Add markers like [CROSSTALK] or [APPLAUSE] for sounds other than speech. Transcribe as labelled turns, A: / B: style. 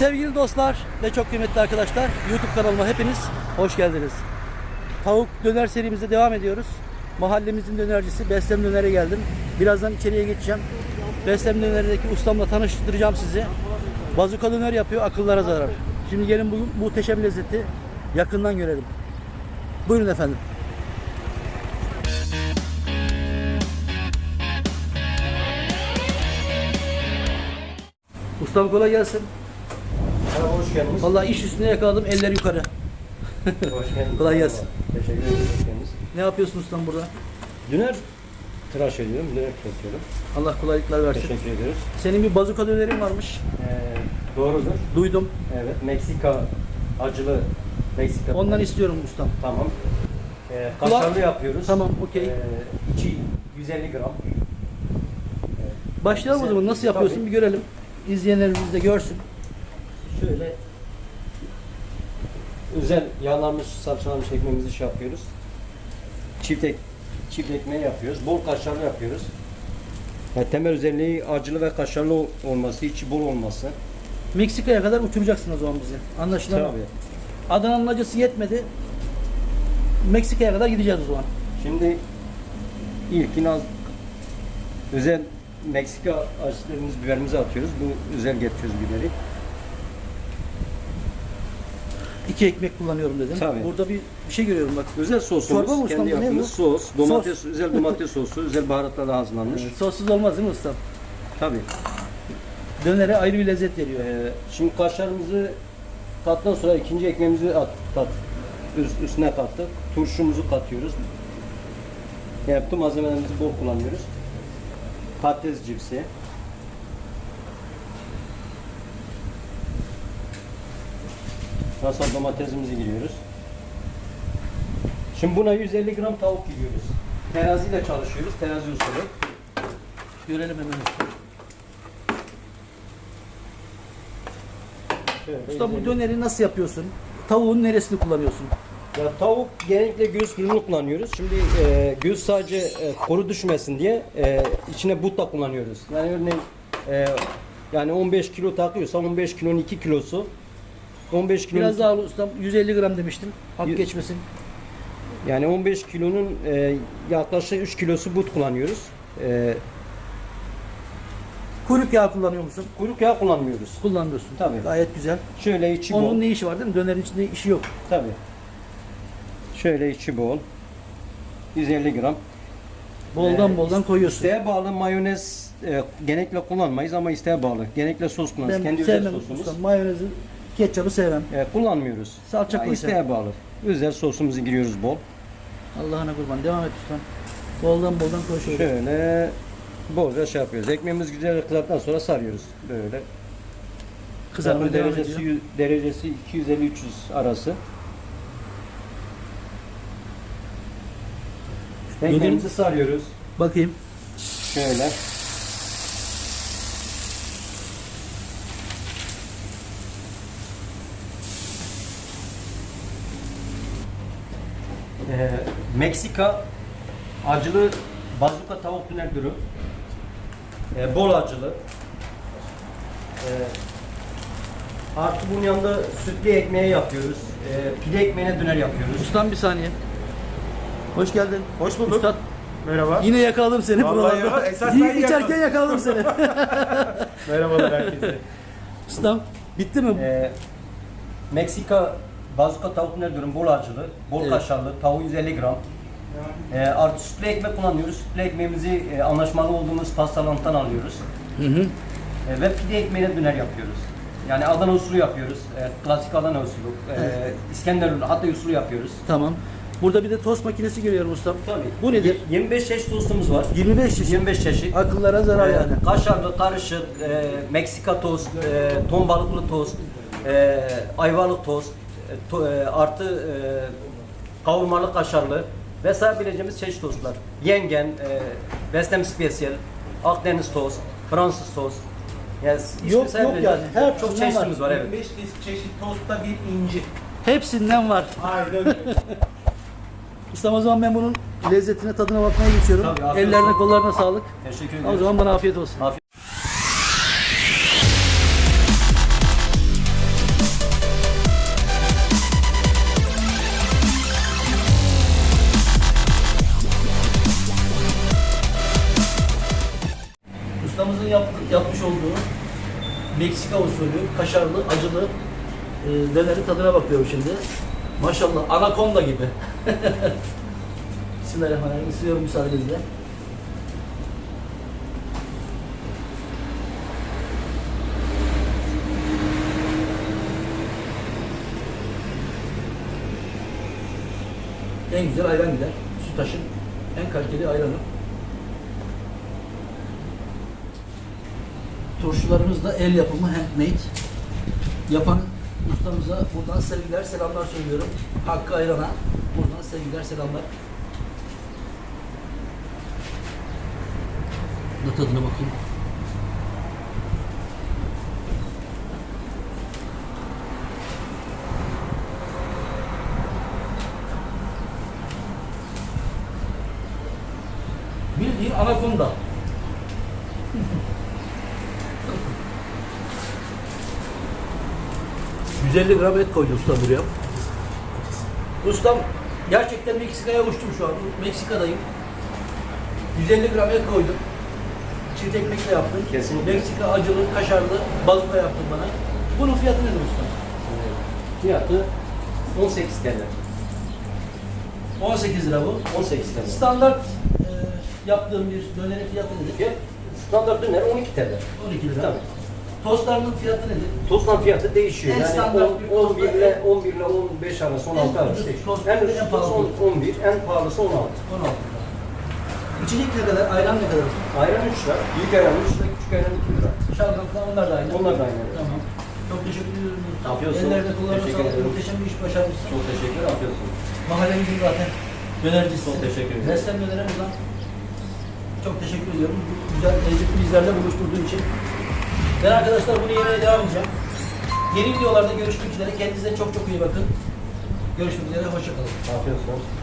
A: Sevgili dostlar ve çok kıymetli arkadaşlar, YouTube kanalıma hepiniz hoş geldiniz. Tavuk döner serimizde devam ediyoruz. Mahallemizin dönercisi Beslem Döner'e geldim. Birazdan içeriye geçeceğim. Beslem Döner'deki ustamla tanıştıracağım sizi. Bazuka döner yapıyor, akıllara zarar. Şimdi gelin bu muhteşem lezzeti yakından görelim. Buyurun efendim. Ustam kolay gelsin.
B: Merhaba, hoş geldiniz.
A: Vallahi iş üstüne yakaladım, eller yukarı.
B: Hoş geldiniz. [LAUGHS]
A: Kolay gelsin.
B: Teşekkür ederim, hoş geldiniz.
A: Ne yapıyorsun ustam burada?
B: Döner tıraş ediyorum, döner kesiyorum.
A: Allah kolaylıklar versin.
B: Teşekkür ediyoruz.
A: Senin bir bazuka dönerin varmış.
B: Ee, doğrudur.
A: Duydum.
B: Evet, Meksika acılı Meksika.
A: Ondan istiyorum ustam.
B: Tamam. Ee, kaşarlı yapıyoruz.
A: Tamam, okey.
B: Ee, içi 150 gram.
A: Başlayalım o zaman. Nasıl yapıyorsun
B: Tabii.
A: bir görelim. İzleyenlerimiz de görsün.
B: Şöyle özel yağlanmış, salçalanmış ekmeğimizi şey yapıyoruz. Çift ek, çift ekmeği yapıyoruz. Bol kaşarlı yapıyoruz. Yani temel özelliği acılı ve kaşarlı ol- olması, içi bol olması.
A: Meksika'ya kadar uçuracaksın o zaman bizi. Anlaşılan.
B: Tabii.
A: Adana'nın acısı yetmedi. Meksika'ya kadar gideceğiz o zaman.
B: Şimdi ilkin az özel Meksika acılarımız biberimizi atıyoruz. Bu özel getiriyoruz biberi.
A: İki ekmek kullanıyorum dedim.
B: Tabii.
A: Burada bir, bir şey görüyorum bak.
B: Özel sosumuz,
A: Çorba mı ustam,
B: kendi
A: bu ne
B: yaptığımız
A: bu?
B: sos, domates, [LAUGHS] özel domates sosu, özel baharatlarla hazırlanmış.
A: Sossuz olmaz değil mi ustam?
B: Tabii.
A: Dönere ayrı bir lezzet veriyor.
B: Ee, şimdi kaşarımızı kattan sonra ikinci ekmeğimizi at, kat, üst- üstüne kattık. Turşumuzu katıyoruz. Yani bütün malzemelerimizi bol kullanıyoruz. Patates cipsi. Nasıl domatesimizi giriyoruz. Şimdi buna 150 gram tavuk giriyoruz. Teraziyle çalışıyoruz. Terazi usulü.
A: Görelim hemen ustam.
B: Şöyle
A: Ustam bu
B: 150
A: döneri nasıl yapıyorsun? Tavuğun neresini kullanıyorsun?
B: Ya tavuk genellikle göğüs kırmızı kullanıyoruz. Şimdi e, göğüs sadece e, koru düşmesin diye e, içine but da kullanıyoruz. Yani örneğin e, yani 15 kilo takıyorsa 15 kilonun 2 kilosu 15 kilonun
A: Biraz daha al ustam. 150 gram demiştim. Hak
B: Yüz-
A: geçmesin.
B: yani 15 kilonun e, yaklaşık 3 kilosu but kullanıyoruz. E,
A: Kuyruk yağı kullanıyor musun?
B: kuyruk yağı kullanmıyoruz.
A: Kullanmıyorsun.
B: Tabii.
A: Gayet güzel.
B: Şöyle içi
A: Onun
B: bol.
A: ne işi var değil mi? Dönerin içinde işi yok.
B: Tabii. Şöyle içi bol. 150 gram.
A: Boldan
B: Ee,
A: boldan koyuyorsun.
B: İsteğe bağlı mayonez e, genellikle kullanmayız ama isteğe bağlı. Genellikle sos kullanırız. Kendi özel
A: sevmem
B: sosumuz.
A: ustam. Mayonezi, ketçapı sevmem.
B: E, kullanmıyoruz.
A: Salça
B: Ya
A: koy
B: isteğe bağlı. Özel sosumuzu giriyoruz bol.
A: Allah'ına kurban. Devam et ustam. Boldan boldan koy şöyle.
B: Şöyle bolca şey yapıyoruz. Ekmeğimiz güzel kızarttıktan sonra sarıyoruz. Böyle.
A: Kızarma
B: Zaten
A: devam
B: derecesi, yüz- derecesi 250-300 arası. Ekmeğimizi sarıyoruz.
A: Bakayım.
B: Şöyle. Ee, Meksika acılı bazuka tavuk döner dürüm. Ee, bol acılı. Ee, artı bunun yanında sütlü ekmeği yapıyoruz. Ee, pide ekmeğine döner yapıyoruz.
A: Ustam bir saniye. Hoş geldin.
C: Hoş bulduk.
A: Üstad
C: Merhaba.
A: yine yakaladım seni
C: Vallahi
A: buralarda.
C: ya, esas
A: Yiyip
C: ben
A: içerken yakaladım seni. [LAUGHS]
C: Merhabalar herkese.
A: Ustam bitti mi?
B: Ee, Meksika bazuka tavuk döner dürüm bol acılı, bol
A: Evet.
B: kaşarlı, tavuğu 150 gram. Ee, artı sütlü ekmek kullanıyoruz. Sütlü ekmeğimizi e, anlaşmalı olduğumuz pastalantıdan alıyoruz.
A: Hı hı.
B: E, ve pide ekmeğine döner yapıyoruz. Yani Adana usulü yapıyoruz. E, klasik Adana usulü. E, İskender hatta usulü yapıyoruz.
A: Tamam. Burada bir de tost makinesi görüyorum ustam.
B: Tabii.
A: Bu nedir?
B: 25 çeşit tostumuz var.
A: 25 çeşit.
B: 25 çeşit.
A: Akıllara zarar
B: Ee,
A: yani.
B: Kaşarlı, karışık, e, Meksika tost, e, ton balıklı tost, e, ayvalık tost, e, to- e, artı e, kavurmalı kaşarlı ve sayabileceğimiz çeşit tostlar. Yengen, e, Westem Special, Akdeniz tost, Fransız tost. Yani
A: yok
B: sayabileceğimiz
A: yani, her
B: çok çeşitimiz var, evet.
C: 5 çeşit tostta bir inci.
A: Hepsinden var.
C: Aynen öyle. [LAUGHS]
A: O zaman ben bunun lezzetine tadına bakmaya geçiyorum.
B: Tabii,
A: Ellerine kollarına sağlık.
B: Teşekkür
A: O
B: ediyoruz.
A: zaman bana afiyet olsun.
B: Afiyet
A: yapmış olduğu Meksika usulü, kaşarlı, acılı e, dönerin tadına bakıyorum şimdi. Maşallah anakonda gibi. [LAUGHS] Bismillahirrahmanirrahim. Isırıyorum müsaadenizle. En güzel ayran gider. Sütaş'ın en kaliteli ayranı. Turşularımız da el yapımı handmade. Yapan ustamıza buradan sevgiler, selamlar söylüyorum. Hakkı Ayran'a buradan sevgiler, selamlar. Da tadına bakayım. Bildiğin anakonda. ...150 gram et koydu usta buraya. Ustam gerçekten Meksika'ya uçtum şu an. Meksika'dayım. 150 gram et koydum. Çift ekmekle yaptım.
B: Kesinlikle.
A: Meksika acılı, kaşarlı, bazuka yaptım bana. Bunun fiyatı nedir usta?
B: Fiyatı 18 TL.
A: 18 lira bu.
B: 18 TL.
A: Standart e, yaptığım bir dönerin fiyatı nedir?
B: Fiyat standart döner 12 TL.
A: 12 lira.
B: Tabii.
A: Tostlarının fiyatı nedir?
B: Tostların fiyatı değişiyor.
A: En
B: yani
A: standart bir
B: 10,
A: tost
B: 11
A: da-
B: ile 11 ile 15 arası 16
A: En
B: arası değişiyor.
A: tost,
B: En
A: en
B: ucuz tost
A: pahalı
B: 10 11, en pahalısı 16.
A: 16 lira. İçecek ne kadar? Ayran ne kadar?
B: Ayran 3 lira, büyük ayran 3 lira, küçük ayran 2 lira.
A: Şalgam falan onlar da aynı.
B: Onlar da aynı.
A: Tamam. Çok teşekkür ediyorum.
B: olsun.
A: Ellerine kullarına
B: Teşekkür
A: sağlık.
B: ederim.
A: Muhteşem bir iş başarmışsın.
B: Çok teşekkür yapıyorsun.
A: Mahallemizin zaten dönercisi.
B: Çok teşekkür ederim.
A: Beslem dönere buradan çok teşekkür ediyorum. Bu güzel lezzetli bizlerle buluşturduğu için. Ben arkadaşlar bunu yemeye devam edeceğim. Yeni videolarda görüşmek üzere. Kendinize çok çok iyi bakın. Görüşmek üzere. Hoşçakalın.
B: Afiyet olsun.